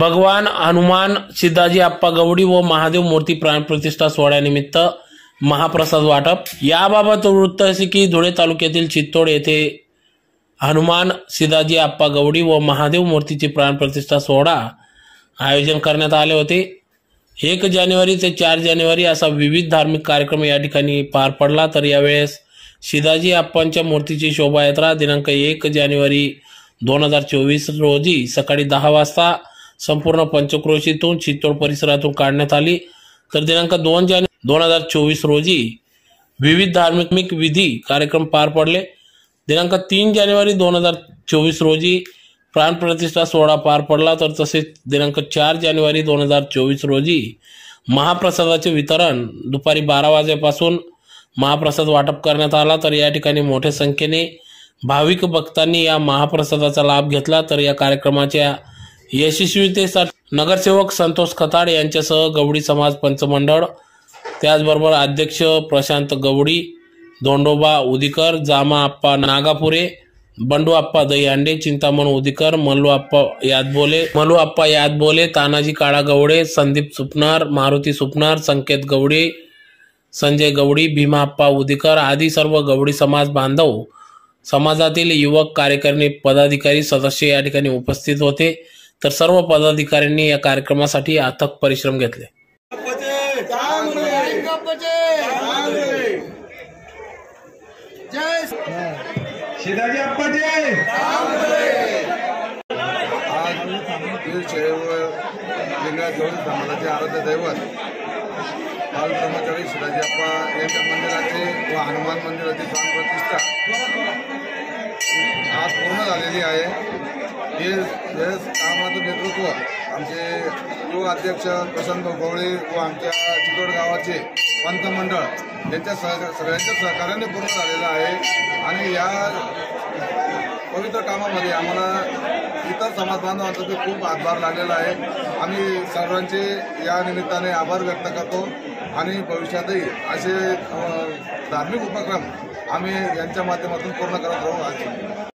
भगवान हनुमान सिद्धाजी आप्पा गवडी व महादेव मूर्ती प्राणप्रतिष्ठा सोहळ्यानिमित्त महाप्रसाद वाटप. याबाबत वृत्त असे की धुळे तालुक्यातील चित्तोड येथे हनुमान सिद्धाजी आप्पा गवडी व महादेव मूर्तीची प्राणप्रतिष्ठा सोहळा आयोजन करण्यात आले होते. एक जानेवारी ते चार जानेवारी असा विविध धार्मिक कार्यक्रम या ठिकाणी पार पडला. तर यावेळेस शिदाजी आप्पांच्या मूर्तीची शोभायात्रा दिनांक एक जानेवारी दोन हजार चोवीस रोजी सकाळी दहा वाजता संपूर्ण पंचक्रोशीतून चित्तोड परिसरातून काढण्यात आली. तर दिनांक दोन जानेवारी दोन हजार चोवीस रोजी विविध धार्मिक विधी कार्यक्रम पार पडले. दिनांक तीन जानेवारी दोन हजार चोवीस रोजी प्राणप्रतिष्ठा सोहळा पार पडला. तर तसेच दिनांक चार जानेवारी दोन हजार चोवीस रोजी महाप्रसादाचे वितरण दुपारी बारा वाजेपासून महाप्रसाद वाटप करण्यात आला. तर या ठिकाणी मोठ्या संख्येने भाविक भक्तांनी या महाप्रसादाचा लाभ घेतला. तर या कार्यक्रमाच्या यशस्वीतेसाठी नगरसेवक संतोष खताड यांच्यासह गवडी समाज पंचमंडळ त्याचबरोबर अध्यक्ष प्रशांत गवडी दोंडोबा उदिकर जामा आप्पा नागापुरे बंडू आप्पा दहीहांडे चिंतामण उदिकर मल्लू आप्पा यादबोले मल्लू आप्पा यादबोले तानाजी काळा गवडे संदीप सुपनार मारुती सुपनार संकेत गवडे संजय गवडी भीमा आप्पा उदिकर आदी सर्व गवडी समाज बांधव समाजातील युवक कार्यकारिणी पदाधिकारी सदस्य या ठिकाणी उपस्थित होते. तर सर्व पदाधिकाऱ्यांनी या कार्यक्रमासाठी अथक परिश्रम घेतले. आज समाजाचे आराध्य दैवत बाल ब्रह्मचारी शिवाजी अप्पा यांच्या मंदिराचे व हनुमान मंदिराची प्राणप्रतिष्ठा आज पूर्ण झालेली आहे. हे हे नेतृत्व आमचे युवा अध्यक्ष प्रशांत गोवळे व आमच्या चितोड गावाचे पंतमंडळ यांच्या सह सगळ्यांच्या सहकार्याने पूर्ण झालेलं आहे. आणि या पवित्र कामामध्ये आम्हाला इतर समाज बांधवांचा बी खूप हातभार लागलेला आहे. आम्ही सर्वांचे या निमित्ताने आभार व्यक्त करतो. आणि भविष्यातही असे धार्मिक उपक्रम आम्ही यांच्या माध्यमातून पूर्ण करत राहू. आज